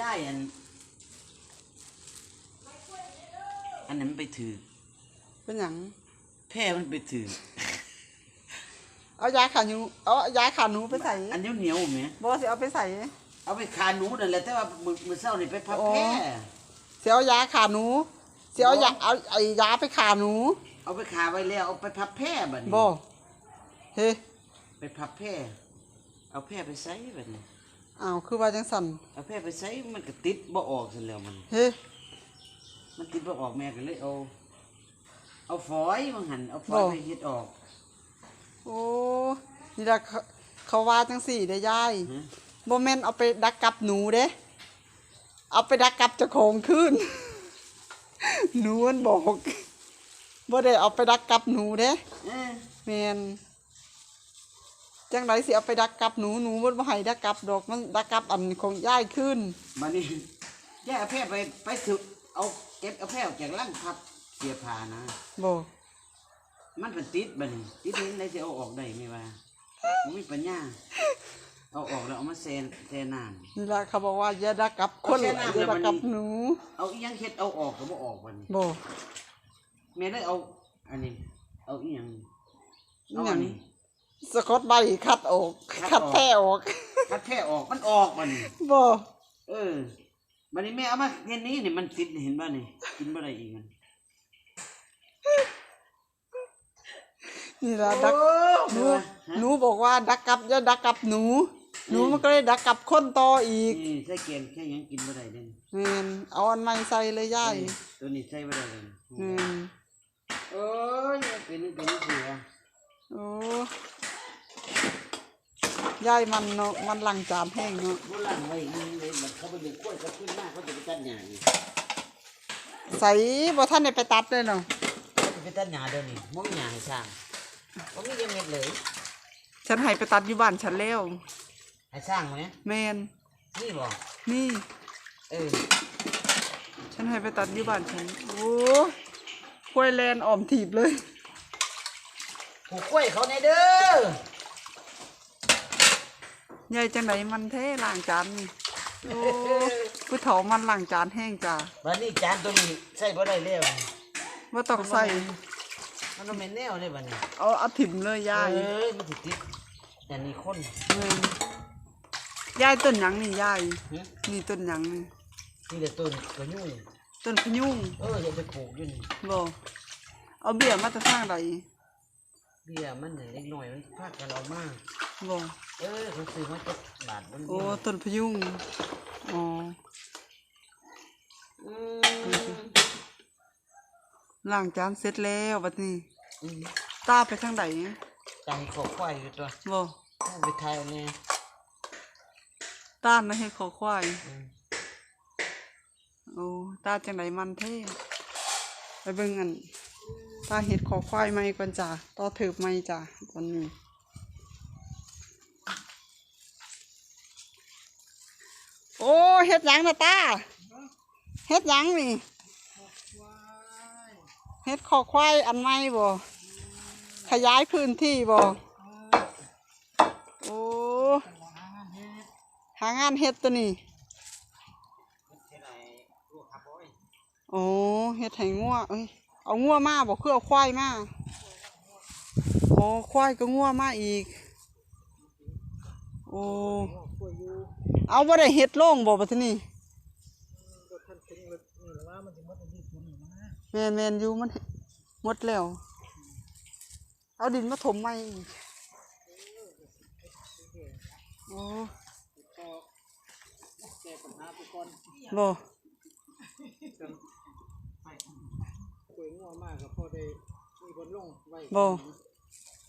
ย่ายอัน อันนั้นมันไปถือเป็นหยังแพร่มันไปถือเอายาขาหนูเอายาขาหนูไปใส่อันเหนียวเหนียวๆไหมบ่สิเอาไปใส่เอาไปคาหนูนั่นแหละแต่ว่ามือมือเศร้านี่ไปพับอ๋อแพร่สิเอายาขาหนูสิเอายาเอาไอ้ยาไปขาหนู เอาไปคาไว้แล้วเอาไปพับแพร่บัดนี้บ่เฮ้ไปพับแพร่เอาแพร่ไปใส่บัดนี้ อ้าวคือว่าจังสั่นเอาแพร่ไปใส่มันก็ติดบ่ออกซั่นแล้วมัน เฮ้มันติดบ่ออกแม่ก็เลยเอา เอาฝอยมังหันเอาฝอยไปเฮ็ดออกโอ้นี่ล่ะเขาเขาว่าจังสี่เด้ยายฮะบ่แม่นเอาไปดักกับหนูเด้ เอาไปดักกับเจ้าของคืนหนูมันบอกบ่ได้เอาไปดักกับหนูเด้เอ้ยแม่น จังไดสิเอาไปดักกับหนูหนูมันบ่ให้ดักกับดอกมันดักกับอันของยายคืนบัดนี้ย่าเอาแพร่ไปไปสึกเอาเก็บเอาแพร่ออกจากร่างพับเสียผ้านะ บ่มันเป็นติดบัดนี้ติดนี้ได้สิเอาออกได้ไหมว่าผมมีปัญญาเอาออกแล้วเอามาแซนแซนน้ำนี่ล่ะเขาบอกว่าอย่าดักกับคนเอาแค่นั้นอย่าดักกับเดี๋ยวมัน หนูเอาอีหยังเฮ็ดเอาออกก็บ่ออกบัดนี้บ่ แม่เลยเอาอันนี้ เอาอีหยังอีเอาหยัอังนนี้ สะกดใบคัดออก คัคัดดออกแท้ออกคัดแพร่ออกมันออกบัดนี้บ่เออบัดนี้แม่เอามาเห็นนี้นี่มันติดเห็นบ่นี่กินบ่ได้อีกมันนี่ล่ะดักหนูหนูบอกว่าดักกับอย่าดักกับหนู หนูมันก็เลยดักกับคนต่ออีกนี่ใส่เกมแค่หยังกินบ่ได้เด่นแม่นเอาอันใหม่ใส่เลยยายตัวนี้ใส่บ่ได้เลยแม่นโอ้ยเป็นเป็นเสือโอ้ ยายมันเนาะมันหลังจานแห้งเนาะบ่ล้างไว้นี่เลยมันเขาไปเลี้ยงกล้วยเขาขึ้นหน้าเขาจะไปตัดหญ้านี่ใส่บ่ทันได้ไปตัดเลยเนาะเขาจะไปตัดหญ้าเดี๋ยวนี้บ่มีหญ้าให้สร้างบ่มีจังเม็ดเลยฉันให้ไปตัดอยู่บ้านฉันแล้วให้สร้างมาเนี่ยแม่นนี่บ่นี่เออฉันให้ไปตัดอยู่บ้านฉันโอ้กล้วยแลนออมถีบเลยปลูกกล้วยเขาในเด้อ ยายจังไหนมันเท่ล้างจานนี่โอ้ผู้เฒ่ามันล้างจานแห้งจ้าบัดนี้จานตัวนี้ใส่บ่ได้แล้วว่าต้องใส่มันบ่แม่นแนวเลยบัดนี้เอาเอาถิ่มเลยยายเอ้ยมันสิติดแต่นี่คนแม่นยายต้นหยังนี่ยายหึนี่ต้นหยังนี่นี่แต่ต้นกระยุ่งต้นพะยุงเอออย่าไปปลูกอยู่นี่บ่เอาเบี้ยมาจะสร้างใดเบี้ยมันเนี่ยเล็กน้อยมันพากันเอามา บ่เออเขาซื้อมาจากบาทบนโอ้ต้นพะยุงอ๋ออืมล้างจานเสร็จแล้วบัดนี้อืมตาไปทางใดตายขอควายอยู่ตัวบ่เอาไปทายเอาแน่ต้านนะให้ขอควายอืมโอ้ตาจังไดมันเท่ไปเบิ่งอันตาเห็ดขอควายใหม่ก่อนจ้ะต่อเถิบใหม่จ้ะตอนนี้ โอ้เฮ็ดหยังนะตาเฮ็ดหยังนี่เฮ็ดขอควายอันใหม่บ่ขยายพื้นที่บ่โอ้หางานเฮ็ดตัวนี้โอ้ยโอ้เฮ็ดให้งัวเอ้ยเอางัวมาบ่คือเอาควายมาโอ้ควายก็งัวมาอีก โอ้ เอาบ่ได้เฮ็ดโล่งบ่บัดนี้แม่นแม่นอยู่มันหมดแล้ว เอาดินมาถมใหม่อีกโอ้แก้ปัญหาไปก่อนบ่คุยงัวมาได้มีคนลงไว้บ่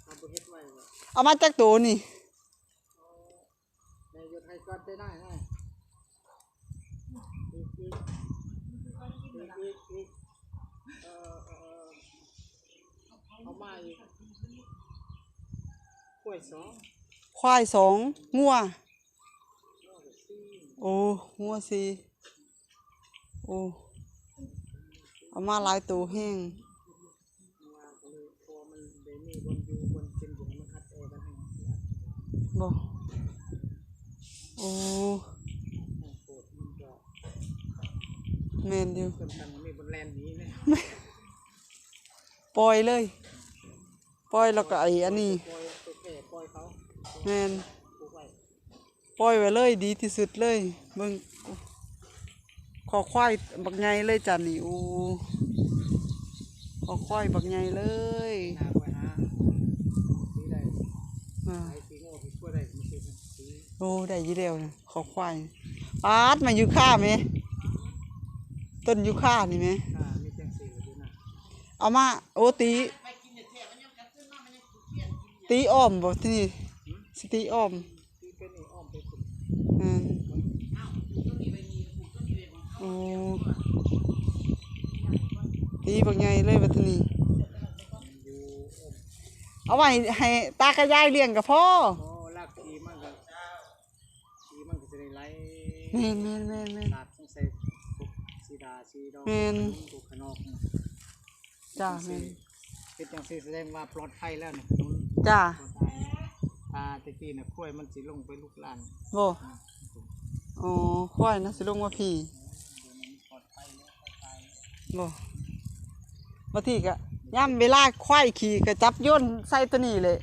ทำบ่เฮ็ดไว้ก็เอามาจากตัวนี่ ก่อนได้ได้ได้อีกอีกอีกอีกอีกเออเออเอามาอีกกล้วยสองควายสองงัวโอ้งัวสีโอ้เอามาหลายตัวแห้งบอยู่บนเป็นอยู่มันคัดแอร์กันให้บ่ โอ้ให้โคตรมันก็แม่นอยู่เพิ่นกันมีบนแลนนี้เนี่ยปล่อยเลย ปล่อยแล้วก็ไอ้อันนี้ปล่อยตัวแก่ปล่อยเขาแม่นปลูกไว้ปล่อยไว้เลยดีที่สุดเลยเบิ่งขอควายบักใหญ่เลยจ้ะนี่โอ้ขอควายบักใหญ่เลย หน้าไว้หาสีได้อ่า ไอ้สีโง่สีกล้วยได้มันสีสี โอ้ได้อยี่เดียวนะขอควายปาดมาอยู่ค่าไหมต้นอยู่ค่านี่ไหมอ่ามีจังสีอยู่นะเอามาโอตีตีอ้อมบ่ที่นี่สตีอ้อมที่เป็นนี่อ้อมไปคุณอืมโอ้ตีบักใหญ่เลยบัดนี้อยู่อ้อมเอาไว้ให้ตากระยายเลี้ยงกับพ่อ โอ้ลากทีมันก็ทีมันก็จะได้ไหล แม่นแม่นแม่นแม่น ตัดต้องใส่พวกสีดาสีดอกแม่น พวกขนอกจ้าแม่นเป็นจังสีแสดงว่าปลอดภัยแล้วเนี่ยนุ่นจ้าปลอดภัยตาตะกี้เนี่ยกล้วยมันสิลงไปลูกหลานบ่อ๋อควายนะสิลงมาพี่ปลอดภัยแล้วปลอดภัยแล้วบ่บางทีก็ย่ำเวลาควายขี่ก็จับโย่นใส่ตัวนี้เลย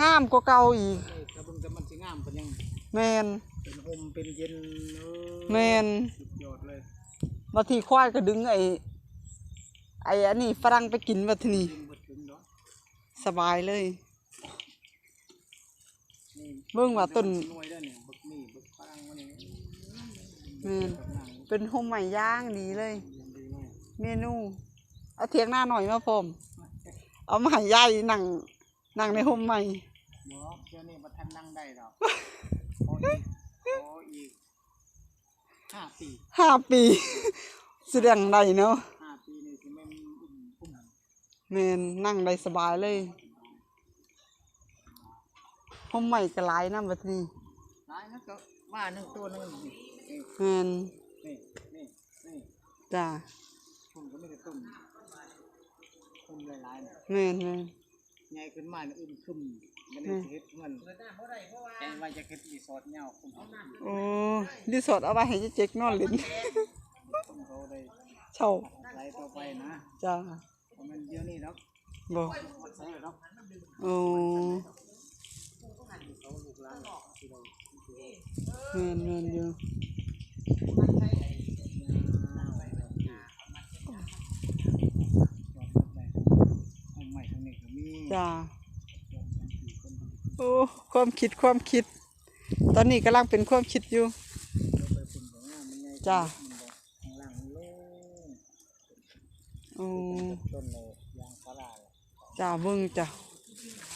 งามกว่าเก่าอีกเอ้ยถ้าเบิ่งแต่มันสิงามปานยังแมน เป็นโฮมเป็นเย็นเออแมนสุดยอดเลยบางทีควายก็ดึงไอ้ไอ้อันนี้ฝรั่งไปกินบัดทีนี้ยิงบ่ถึงเนาะสบายเลย นี่เบิ่งว่าต้น หน่วยเด้อเนี่ยบึกนี่บึกฝรั่งมันนี่แม่นกำลังเป็นโฮมใหม่ย่างดีเลยเรียนดีมากเมนูเอาเทียงหน้าหน่อยมาพร้อมเอามาให้ยายนั่งนั่งในโฮมใหม่เนาะเดี๋ยวนี้บ่ทันนั่งได้ดอกขออีกข ออีกห้าปีห้าปี แสดงได้เนาะห้าปีนี่สิแม่นอุ่มอุ่มแมนนั่งได้สบายเลยห้องใหม่ก็หลายนะแบบนี้หลายนะก็ว่าหนึ่งตัวหนึงนี่นี่แมนนี่นี่นี่จ้าผมก็ไม่ได้ต้มต้มหลายๆเนี่ยแมนแมนใหญ่ขึ้นมาเนี่ยอึมครึ มมันนี่สิเฮ็ดมันแต่ว่าจะเฮ็ดรีสอร์ทยาวคุมต้มโอ้รีสอร์ทเอาไว้ให้เจ๊กนอนเล่นเขาได้เช่าไหลต่อไปนะจ้าเพราะมันเดี๋ยวนี้ดอกบ่หมดใส่แล้วดอกโอ้เขาลูกหลานที่เราแมนแมนอยู่ห้องใหม่ทางนี้ก็มีจ้า โอ้ความคิดความคิด ตอนนี้กำลังเป็นความคิดอยู่เราไปปุ่นของงามมันใหญ่จ้ามันบอกข้างล่างมันโล่งโอ้ต้นเลยยางพาราเลยจ้าเบิ่งจ้า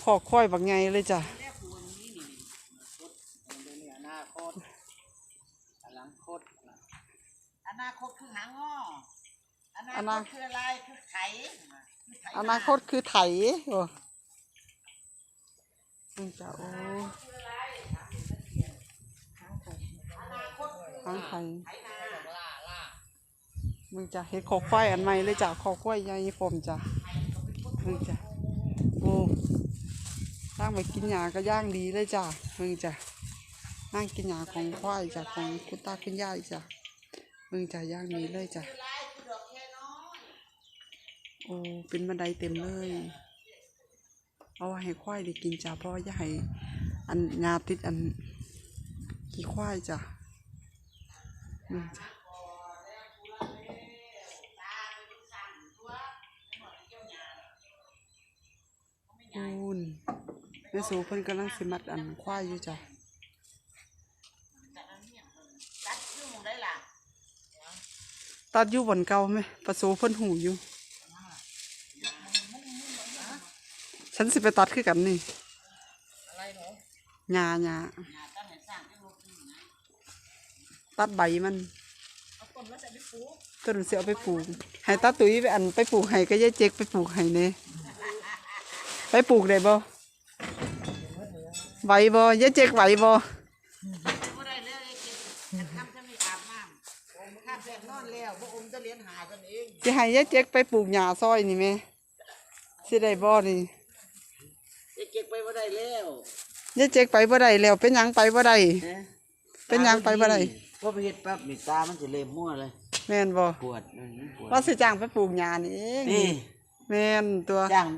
ขอค่อยบักไงเลยจ้ามันเดี๋ยวนี้อนาคตอนาคตนะอนาคตคือหางอ้ออนาอคนาตคืออะไรคือไถคือไถอนาคตคือไถโอ้ มึงจะโอ้ทางไถมึงจะเฮ็ดขอควายอันใหม่เลยจ้ะขอควายใหญ่ผมจ้ะมึงจะโอ้ตั้งไปกินหญ้าก็ย่างดีเลยจ้ะมึงจะนั่งกินหญ้าของควายจ้ะของคุณตาคุณยายจ้ะมึงจะย่างดีเลยจ้ะโอ้เป็นบันไดเต็มเลย เอาไว้ให้ควายได้กินจ้ะเพราะว่อย่าให้อันงาติดอันขี้ควายจ้ะนี่จ้ะคูณแม่สูเพิ่นกำลังสิมัดอันควายอยู่จ้ะตัดยุ่งได้ล่ะตัดอยู่บนเก่าไหมประสูเพิ่นหูอยู่ ฉันสิไปตัดคือกันนี่อะไรหนูหญ้าหญ้าตัดใบมันต้นมันสิเอาไปปลูกให้ตาตุ้ยไปอันไปปลูกให้ก็ยายเจ๊กไปปลูกให้เน่ไปปลูกได้บ่ไหวบ่ยายเจ๊กไหวบ่บ่ได้เลยไอ้กินฉันทำฉันไม่อาบน้ำผมข้ามแสนนอนแล้วบ่อมจะเลี้ยงหากันเองสิให้ยายเจ๊กไปปลูกหญ้าซอยนี่แม่สิได้บ่นี่ไอ้ เก็บไปบ่ได้แล้วยายเจ๊กไปบ่ได้แล้วเป็นหยังไปบ่ได้ นะเป็นหยังไปบ่ได้ พอไปเฮ็ดปั๊บนี่ตามันสิเริ่มมั่วเลยแม่นบ่ปวดมันปวดว่าสิจ้างไปปลูกหญ้านี่เองนี่แม่นตัว จ้าง